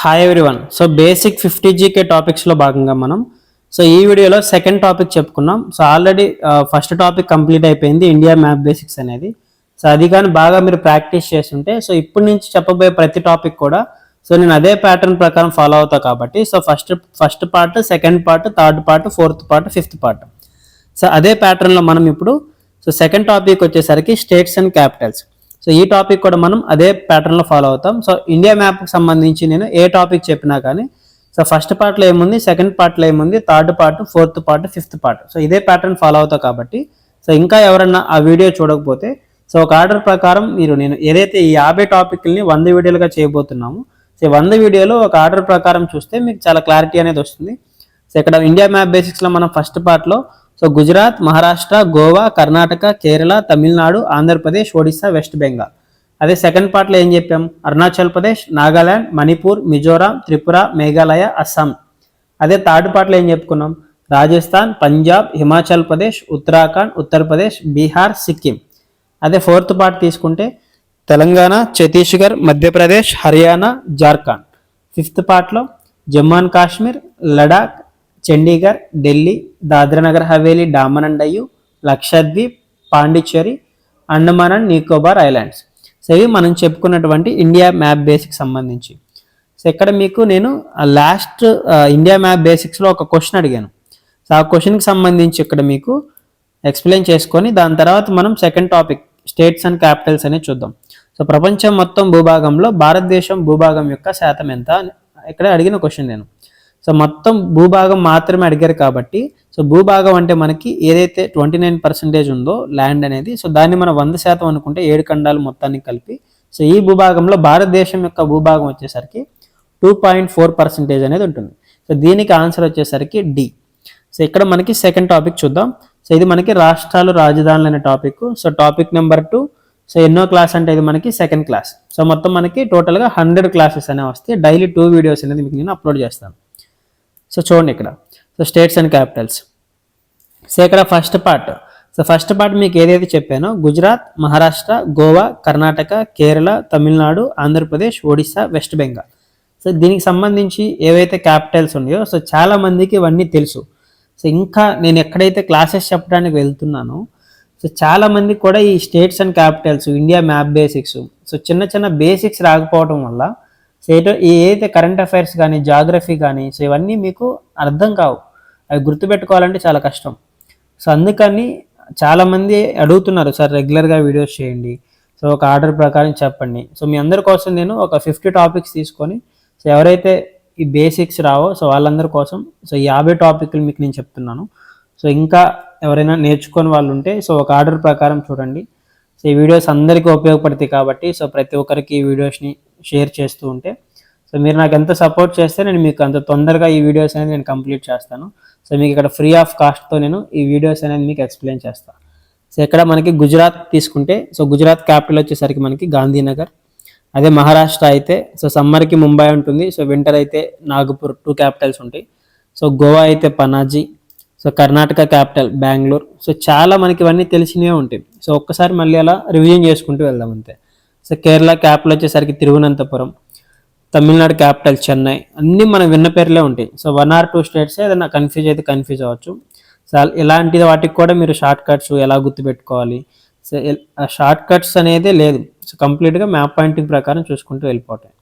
Hi everyone so basic fifty GK టాపిక్స్లో భాగంగా మనం so ఈ వీడియోలో సెకండ్ టాపిక్ చెప్పుకున్నాం. So already first topic complete అయిపోయింది ఇండియా మ్యాప్ బేసిక్స్ అనేది. సో అది కానీ బాగా మీరు ప్రాక్టీస్ చేస్తుంటే సో ఇప్పటి నుంచి చెప్పబోయే ప్రతి టాపిక్ కూడా సో నేను అదే ప్యాటర్న్ ప్రకారం ఫాలో అవుతా కాబట్టి so first first part second part third part fourth part fifth part so అదే ప్యాటర్న్లో మనం ఇప్పుడు సో సెకండ్ టాపిక్ వచ్చేసరికి స్టేట్స్ అండ్ క్యాపిటల్స్ సో ఈ టాపిక్ కూడా మనం అదే ప్యాటర్న్లో ఫాలో అవుతాం. సో ఇండియా మ్యాప్కి సంబంధించి నేను ఏ టాపిక్ చెప్పినా కానీ సో ఫస్ట్ పార్ట్లో ఏముంది సెకండ్ పార్ట్లో ఏముంది third part fourth part fifth part so ఇదే ప్యాటర్న్ ఫాలో అవుతావు కాబట్టి సో ఇంకా ఎవరన్నా ఆ వీడియో చూడకపోతే సో ఒక ఆర్డర్ ప్రకారం మీరు నేను ఏదైతే ఈ యాభై టాపిక్ని వంద వీడియోలుగా చేయబోతున్నాము సో వంద వీడియోలో ఒక ఆర్డర్ ప్రకారం చూస్తే మీకు చాలా క్లారిటీ అనేది వస్తుంది. సో ఇక్కడ ఇండియా మ్యాప్ బేసిక్స్లో మనం ఫస్ట్ పార్ట్లో సో గుజరాత్ మహారాష్ట్ర గోవా కర్ణాటక కేరళ తమిళనాడు ఆంధ్రప్రదేశ్ ఒడిస్సా వెస్ట్ బెంగాల్. అదే సెకండ్ పార్ట్లో ఏం చెప్పాం? అరుణాచల్ ప్రదేశ్ నాగాలాండ్ మణిపూర్ మిజోరాం త్రిపుర మేఘాలయ అస్సాం. అదే థర్డ్ పార్ట్లో ఏం చెప్పుకున్నాం? రాజస్థాన్ పంజాబ్ హిమాచల్ ప్రదేశ్ ఉత్తరాఖండ్ ఉత్తరప్రదేశ్ బీహార్ సిక్కిం. అదే ఫోర్త్ పార్ట్ తీసుకుంటే తెలంగాణ ఛత్తీస్గఢ్ మధ్యప్రదేశ్ హర్యానా జార్ఖండ్. ఫిఫ్త్ పార్ట్లో Jammu and Kashmir Ladakh Chandigarh Delhi Dadra Nagar Haveli Daman and Diu Lakshadweep Pondicherry Andaman and Nicobar islands. So ఇవి మనం చెప్పుకున్నటువంటి ఇండియా మ్యాప్ బేసిక్ సంబంధించి. సో ఇక్కడ మీకు నేను లాస్ట్ ఇండియా మ్యాప్ బేసిక్స్లో ఒక క్వశ్చన్ అడిగాను. సో ఆ క్వశ్చన్కి సంబంధించి ఇక్కడ మీకు ఎక్స్ప్లెయిన్ చేసుకొని దాని తర్వాత మనం second topic states and capitals అనేది చూద్దాం. సో ప్రపంచం మొత్తం భూభాగంలో భారతదేశం భూభాగం యొక్క శాతం ఎంత ఇక్కడ అడిగిన క్వశ్చన్ నేను. సో మొత్తం భూభాగం మాత్రమే అడిగారు కాబట్టి సో భూభాగం అంటే మనకి ఏదైతే ట్వంటీ నైన్ పర్సెంటేజ్ ఉందో ల్యాండ్ అనేది సో దాన్ని మనం వంద శాతం అనుకుంటే ఏడు ఖండాలు మొత్తాన్ని కలిపి సో ఈ భూభాగంలో భారతదేశం యొక్క భూభాగం వచ్చేసరికి టూ పాయింట్ ఫోర్ పర్సెంటేజ్ అనేది ఉంటుంది. సో దీనికి ఆన్సర్ వచ్చేసరికి డి సో ఇక్కడ మనకి సెకండ్ టాపిక్ చూద్దాం. సో ఇది మనకి రాష్ట్రాలు రాజధానులు అనే topic so topic number two so ఎన్నో క్లాస్ అంటే ఇది మనకి సెకండ్ క్లాస్ సో మొత్తం మనకి టోటల్గా హండ్రెడ్ క్లాసెస్ అనేవి వస్తాయి. డైలీ టూ వీడియోస్ అనేది మీకు నేను అప్లోడ్ చేస్తాను. సో చూడండి ఇక్కడ. So states and capitals so ఇక్కడ first part so first part మీకు ఏదైతే చెప్పానో గుజరాత్ మహారాష్ట్ర గోవా కర్ణాటక కేరళ తమిళనాడు ఆంధ్రప్రదేశ్ ఒడిశా వెస్ట్ బెంగాల్. సో దీనికి సంబంధించి ఏవైతే క్యాపిటల్స్ ఉన్నాయో సో చాలా మందికి ఇవన్నీ తెలుసు. సో ఇంకా నేను ఎక్కడైతే క్లాసెస్ చెప్పడానికి వెళ్తున్నానో సో చాలామంది కూడా ఈ states and capitals India map basics so చిన్న చిన్న బేసిక్స్ రాకపోవడం వల్ల సో ఏటో ఏదైతే కరెంట్ అఫైర్స్ కానీ జాగ్రఫీ కానీ సో ఇవన్నీ మీకు అర్థం కావు. అవి గుర్తుపెట్టుకోవాలంటే చాలా కష్టం. సో అందుకని చాలామంది అడుగుతున్నారు సార్ రెగ్యులర్గా వీడియోస్ చేయండి. సో ఒక ఆర్డర్ ప్రకారం చెప్పండి. సో మీ అందరి కోసం నేను ఒక ఫిఫ్టీ టాపిక్స్ తీసుకొని సో ఎవరైతే ఈ బేసిక్స్ రావో సో వాళ్ళందరి కోసం సో యాభై టాపిక్లు మీకు నేను చెప్తున్నాను. సో ఇంకా ఎవరైనా నేర్చుకొని వాళ్ళు ఉంటే సో ఒక ఆర్డర్ ప్రకారం చూడండి. సో ఈ వీడియోస్ అందరికీ ఉపయోగపడతాయి కాబట్టి సో ప్రతి ఒక్కరికి ఈ వీడియోస్ని షేర్ చేస్తూ ఉంటే. సో మీరు నాకు ఎంత సపోర్ట్ చేస్తే నేను మీకు అంత తొందరగా ఈ వీడియోస్ అనేది నేను కంప్లీట్ చేస్తాను. సో మీకు ఇక్కడ ఫ్రీ ఆఫ్ కాస్ట్తో నేను ఈ వీడియోస్ అనేది మీకు ఎక్స్ప్లెయిన్ చేస్తాను సో ఇక్కడ మనకి గుజరాత్ తీసుకుంటే సో గుజరాత్ క్యాపిటల్ వచ్చేసరికి మనకి గాంధీనగర్. అదే మహారాష్ట్ర అయితే సో సమ్మర్కి ముంబై ఉంటుంది. సో వింటర్ అయితే నాగపూర్ టూ క్యాపిటల్స్ ఉంటాయి. సో గోవా అయితే Panaji. So Karnataka capital Bengaluru. So చాలా మనకి ఇవన్నీ తెలిసినవే ఉంటాయి. సో ఒక్కసారి మళ్ళీ అలా రివిజన్ చేసుకుంటూ వెళ్దాం అంతే. సో కేరళ క్యాపిటల్ వచ్చేసరికి తిరువనంతపురం తమిళనాడు క్యాపిటల్ చెన్నై అన్నీ మనం విన్న పేర్లే ఉంటాయి. So one or two states ఏదైనా కన్ఫ్యూజ్ అయితే కన్ఫ్యూజ్ అవ్వచ్చు. సో ఇలాంటి వాటికి కూడా మీరు షార్ట్ కట్స్ ఎలా గుర్తుపెట్టుకోవాలి? సో ఆ షార్ట్ కట్స్ అనేది లేదు. సో కంప్లీట్గా మ్యాప్ పాయింటింగ్ ప్రకారం చూసుకుంటూ వెళ్ళిపోతాయి.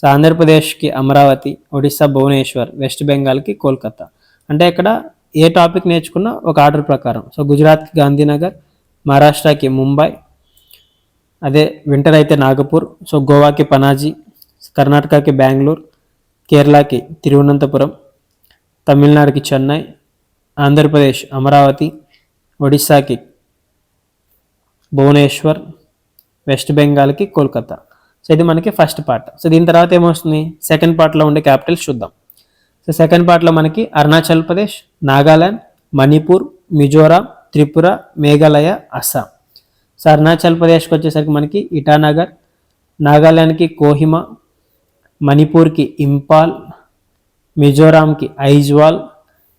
సో ఆంధ్రప్రదేశ్కి అమరావతి ఒడిస్సా భువనేశ్వర్ వెస్ట్ బెంగాల్కి కోల్కతా. అంటే ఇక్కడ ఏ టాపిక్ నేర్చుకున్నా ఒక ఆర్డర్ ప్రకారం. సో గుజరాత్కి గాంధీనగర్ మహారాష్ట్రకి ముంబై అదే వింటర్ అయితే నాగపూర్. సో గోవాకి పనాజీ కర్ణాటకకి బెంగళూరు కేరళకి తిరువనంతపురం తమిళనాడుకి చెన్నై ఆంధ్రప్రదేశ్ అమరావతి ఒడిస్సాకి భువనేశ్వర్ వెస్ట్ బెంగాల్కి కోల్కతా. సో ఇది మనకి ఫస్ట్ పార్ట్ సో దీని తర్వాత ఏమొస్తుంది? సెకండ్ పార్ట్లో ఉండే క్యాపిటల్స్ చూద్దాం. సో సెకండ్ పార్ట్లో మనకి అరుణాచల్ ప్రదేశ్ నాగాలాండ్ మణిపూర్ మిజోరాం త్రిపుర మేఘాలయ అస్సాం. సో అరుణాచల్ ప్రదేశ్కి వచ్చేసరికి మనకి ఇటానగర్ నాగాల్యాండ్కి కోహిమా మణిపూర్కి ఇంపాల్ మిజోరాంకి ఐజ్వాల్.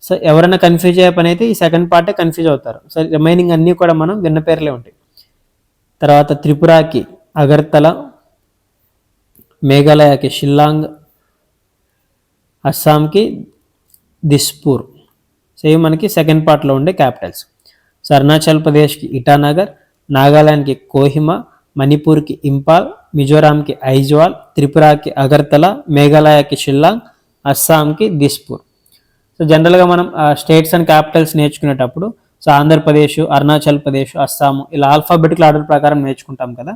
సో ఎవరైనా కన్ఫ్యూజ్ అయ్యే పని అయితే ఈ సెకండ్ పార్టే కన్ఫ్యూజ్ అవుతారు. సో రిమైనింగ్ అన్నీ కూడా మనం విన్న పేర్లే ఉంటాయి. తర్వాత త్రిపురకి అగర్తల మేఘాలయకి షిల్లాంగ్ అస్సాంకి దిస్పూర్. సో ఇవి మనకి సెకండ్ పార్ట్లో ఉండే క్యాపిటల్స్ సో అరుణాచల్ ప్రదేశ్కి ఇటానగర్ నాగాలాండ్కి కోహిమా మణిపూర్కి ఇంపాల్ మిజోరాంకి ఐజ్వాల్ త్రిపురకి అగర్తల మేఘాలయకి షిల్లాంగ్ అస్సాంకి దిస్పూర్. సో జనరల్గా మనం స్టేట్స్ అండ్ క్యాపిటల్స్ నేర్చుకునేటప్పుడు సో ఆంధ్రప్రదేశ్ అరుణాచల్ ప్రదేశ్ అస్సాము ఇలా ఆల్ఫాబెటికల్ ఆర్డర్ ప్రకారం నేర్చుకుంటాం కదా.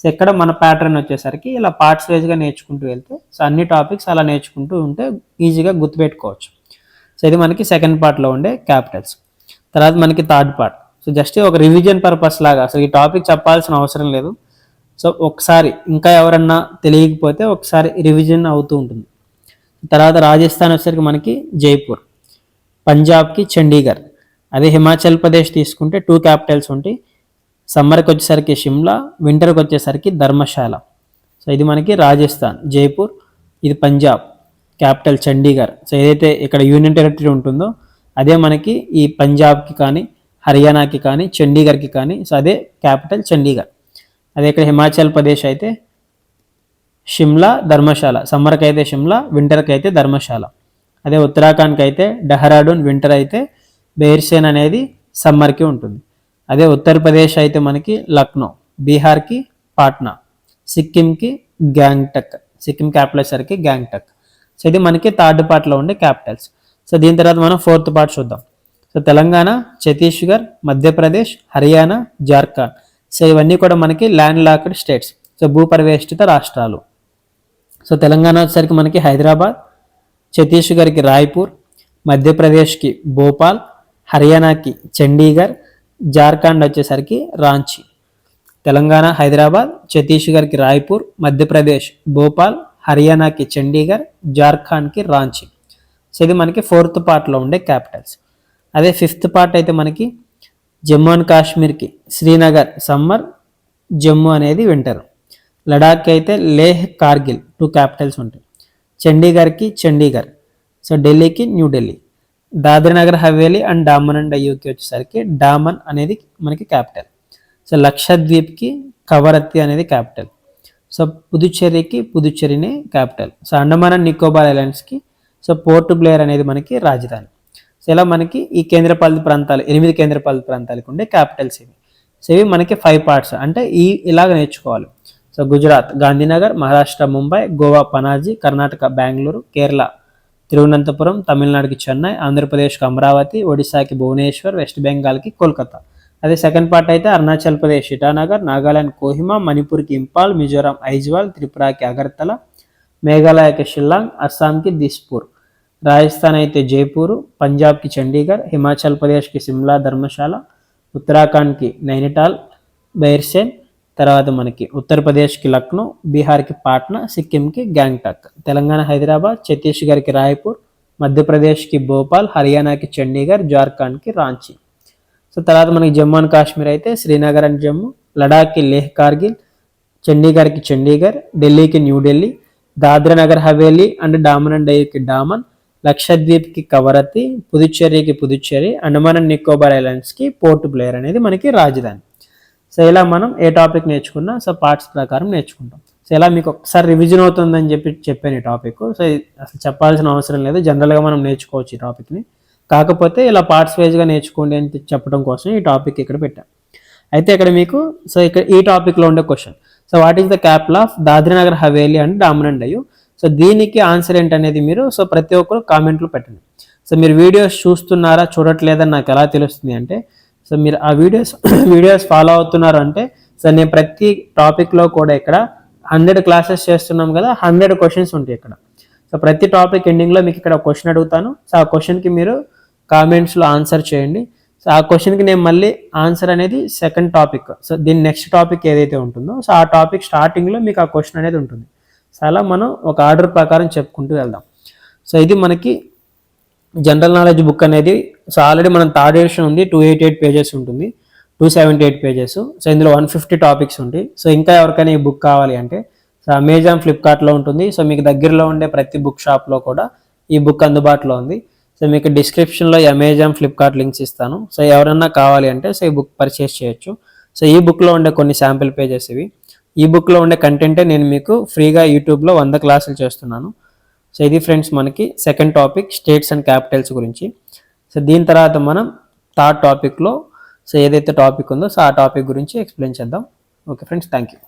సో ఇక్కడ మన ప్యాటర్న్ వచ్చేసరికి ఇలా పార్ట్స్ వైజ్గా నేర్చుకుంటూ వెళ్తే సో అన్ని టాపిక్స్ అలా నేర్చుకుంటూ ఉంటే ఈజీగా గుర్తుపెట్టుకోవచ్చు. సో ఇది మనకి సెకండ్ పార్ట్లో ఉండే క్యాపిటల్స్. తర్వాత మనకి థర్డ్ పార్ట్. సో జస్ట్ ఒక రివిజన్ పర్పస్ లాగా. అసలు ఈ టాపిక్ చెప్పాల్సిన అవసరం లేదు. సో ఒకసారి ఇంకా ఎవరన్నా తెలియకపోతే ఒకసారి రివిజన్ అవుతూ ఉంటుంది. తర్వాత రాజస్థాన్ వచ్చేసరికి మనకి జైపూర్ పంజాబ్కి చండీగఢ్ అదే హిమాచల్ ప్రదేశ్ తీసుకుంటే టూ క్యాపిటల్స్ ఉంటాయి. సమ్మర్కి వచ్చేసరికి షిమ్లా వింటర్కి వచ్చేసరికి ధర్మశాల. సో ఇది మనకి రాజస్థాన్ జైపూర్ ఇది పంజాబ్ క్యాపిటల్ చండీగఢ్ సో ఏదైతే ఇక్కడ యూనియన్ టెరిటరీ ఉంటుందో అదే మనకి ఈ పంజాబ్కి కానీ హర్యానాకి కానీ చండీగఢ్కి కానీ సో అదే క్యాపిటల్ చండీగఢ్. అదే ఇక్కడ హిమాచల్ ప్రదేశ్ అయితే షిమ్లా ధర్మశాల సమ్మర్కి అయితే షిమ్లా వింటర్కి అయితే ధర్మశాల. అదే ఉత్తరాఖండ్కి అయితే డెహ్రాడూన్ వింటర్ అయితే బేర్సేన్ అనేది సమ్మర్కి ఉంటుంది. అదే ఉత్తరప్రదేశ్ అయితే మనకి లక్నో బీహార్కి పాట్నా సిక్కింకి గ్యాంగ్టక్ సిక్కిం క్యాపిటల్ వచ్చేసరికి గ్యాంగ్టక్. సో ఇది మనకి థర్డ్ పార్ట్లో ఉండే క్యాపిటల్స్. సో దీని తర్వాత మనం ఫోర్త్ పార్ట్ చూద్దాం. సో తెలంగాణ ఛత్తీస్గఢ్ మధ్యప్రదేశ్ హర్యానా జార్ఖండ్. సో ఇవన్నీ కూడా మనకి ల్యాండ్ లాక్డ్ స్టేట్స్. సో భూపరివేష్టిత రాష్ట్రాలు. సో తెలంగాణ వచ్చేసరికి మనకి హైదరాబాద్ ఛత్తీస్గఢ్కి రాయ్పూర్ మధ్యప్రదేశ్కి భోపాల్ హర్యానాకి చండీగఢ్ జార్ఖండ్ వచ్చేసరికి రాంచీ. తెలంగాణ హైదరాబాద్ ఛత్తీస్గఢ్కి రాయ్పూర్ మధ్యప్రదేశ్ భోపాల్ హర్యానాకి చండీగఢ్ జార్ఖండ్కి రాంచీ. సో ఇది మనకి ఫోర్త్ పార్ట్లో ఉండే క్యాపిటల్స్. అదే ఫిఫ్త్ పార్ట్ అయితే మనకి జమ్మూ అండ్ కాశ్మీర్కి శ్రీనగర్ సమ్మర్ జమ్మూ అనేది వింటర్. లడాక్ అయితే లేహ్ కార్గిల్ టూ క్యాపిటల్స్ ఉంటాయి. చండీగఢ్కి చండీగఢ్ సో ఢిల్లీకి న్యూఢిల్లీ దాద్రా నగర్ హవేలీ అండ్ డామన్ అండ్ డయ్యూకి వచ్చేసరికి డామన్ అనేది మనకి క్యాపిటల్. సో లక్షద్వీప్కి కవరత్తి అనేది క్యాపిటల్. సో పుదుచ్చేరికి పుదుచ్చేరినే capital. So Andaman and Nicobar ఐలాండ్స్కి so Port Blair అనేది మనకి రాజధాని. సో ఇలా మనకి ఈ కేంద్రపాలిత ప్రాంతాలు ఎనిమిది కేంద్రపాలిత ప్రాంతాలకు ఉండే క్యాపిటల్స్ ఇవి. సో ఇవి మనకి ఫైవ్ పార్ట్స్ అంటే ఈ ఇలాగ నేర్చుకోవాలి. సో గుజరాత్ గాంధీనగర్ మహారాష్ట్ర ముంబై గోవా పనాజీ కర్ణాటక బెంగళూరు కేరళ తిరువనంతపురం తమిళనాడుకి చెన్నై ఆంధ్రప్రదేశ్కి అమరావతి ఒడిశాకి భువనేశ్వర్ వెస్ట్ బెంగాల్కి కోల్కతా. అదే సెకండ్ పార్ట్ అయితే అరుణాచల్ ప్రదేశ్ ఇటానగర్ నాగాలాండ్ కోహిమా మణిపూర్కి ఇంపాల్ మిజోరాం ఐజ్వాల్ త్రిపురకి అగర్తల మేఘాలయకి షిల్లాంగ్ అస్సాంకి దిస్పూర్. రాజస్థాన్ అయితే జైపూర్ పంజాబ్కి చండీగఢ్ హిమాచల్ ప్రదేశ్కి సిమ్లా ధర్మశాల ఉత్తరాఖండ్కి నైనిటాల్ బైర్సేన్ తర్వాత మనకి ఉత్తరప్రదేశ్కి లక్నో బీహార్కి పాట్నా సిక్కింకి గ్యాంగ్టాక్ తెలంగాణ హైదరాబాద్ ఛత్తీస్గఢ్కి రాయ్పూర్ మధ్యప్రదేశ్కి భోపాల్ హర్యానాకి చండీగఢ్ జార్ఖండ్కి రాంచీ. సో తర్వాత మనకి జమ్మూ అండ్ కాశ్మీర్ అయితే శ్రీనగర్ అండ్ జమ్మూ లడాక్కి లేహ్ కార్గిల్ చండీగఢ్కి చండీగఢ్ ఢిల్లీకి న్యూఢిల్లీ దాద్రా నగర్ హవేలీ అండ్ డామన్ అండ్ డయ్యూకి డామన్ లక్షద్వీప్కి కవరత్తి పుదుచ్చేరికి పుదుచ్చేరి అండమాన్ అండ్ నికోబార్ ఐలాండ్స్కి పోర్ట్ బ్లేయర్ అనేది మనకి రాజధాని. సో ఇలా మనం ఏ టాపిక్ నేర్చుకున్నా సో పార్ట్స్ ప్రకారం నేర్చుకుంటాం. సో ఇలా మీకు ఒకసారి రివిజన్ అవుతుందని చెప్పి చెప్పాను ఈ టాపిక్. సో అసలు చెప్పాల్సిన అవసరం లేదు. జనరల్గా మనం నేర్చుకోవచ్చు ఈ టాపిక్ని. కాకపోతే ఇలా పార్ట్స్ వైజ్గా నేర్చుకోండి అని చెప్పడం కోసం ఈ టాపిక్ ఇక్కడ పెట్టాను అయితే ఇక్కడ మీకు సో ఇక్కడ ఈ టాపిక్లో ఉండే question. So what is the capital of Dadra Nagar Haveli and Daman Diu so దీనికి ఆన్సర్ ఏంటనేది మీరు సో ప్రతి ఒక్కరు కామెంట్లు పెట్టండి. సో మీరు వీడియోస్ చూస్తున్నారా చూడట్లేదని నాకు ఎలా తెలుస్తుంది అంటే సో మీరు ఆ వీడియోస్ వీడియోస్ ఫాలో అవుతున్నారు అంటే సో నేను ప్రతి టాపిక్లో కూడా ఇక్కడ హండ్రెడ్ క్లాసెస్ చేస్తున్నాం కదా హండ్రెడ్ క్వశ్చన్స్ ఉంటాయి ఇక్కడ. సో ప్రతి టాపిక్ ఎండింగ్లో మీకు ఇక్కడ క్వశ్చన్ అడుగుతాను. సో ఆ క్వశ్చన్కి మీరు కామెంట్స్లో ఆన్సర్ చేయండి. సో ఆ క్వశ్చన్కి నేను మళ్ళీ ఆన్సర్ అనేది సెకండ్ టాపిక్ సో దీని నెక్స్ట్ టాపిక్ ఏదైతే ఉంటుందో సో ఆ టాపిక్ స్టార్టింగ్లో మీకు ఆ క్వశ్చన్ అనేది ఉంటుంది. సో అలా మనం ఒక ఆర్డర్ ప్రకారం చెప్పుకుంటూ వెళ్దాం. సో ఇది మనకి జనరల్ నాలెడ్జ్ బుక్ అనేది సో ఆల్రెడీ మనం థర్డ్ ఎడిషన్ ఉంది టూ ఎయిటీ ఎయిట్ పేజెస్ ఉంటుంది two seventy eight pages. So ఇందులో వన్ ఫిఫ్టీ టాపిక్స్ ఉంటాయి సో ఇంకా ఎవరికైనా ఈ బుక్ కావాలి అంటే సో అమెజాన్ ఫ్లిప్కార్ట్లో ఉంటుంది. సో మీకు దగ్గరలో ఉండే ప్రతి బుక్ షాప్లో కూడా ఈ బుక్ అందుబాటులో ఉంది. సో మీకు డిస్క్రిప్షన్లో అమెజాన్ ఫ్లిప్కార్ట్ లింక్స్ ఇస్తాను. సో ఎవరన్నా కావాలి అంటే సో ఈ బుక్ పర్చేస్ చేయొచ్చు. సో ఈ బుక్లో ఉండే కొన్ని శాంపిల్ పేజెస్ ఇవి. ఈ బుక్లో ఉండే కంటెంటే నేను మీకు ఫ్రీగా యూట్యూబ్లో వంద క్లాసులు చేస్తున్నాను. సో ఇది ఫ్రెండ్స్ మనకి second topic states and capitals గురించి. సో దీని తర్వాత మనం థర్డ్ టాపిక్లో సో ఏదైతే టాపిక్ ఉందో సో ఆ టాపిక్ గురించి ఎక్స్ప్లెయిన్ చేద్దాం. Okay friends thank you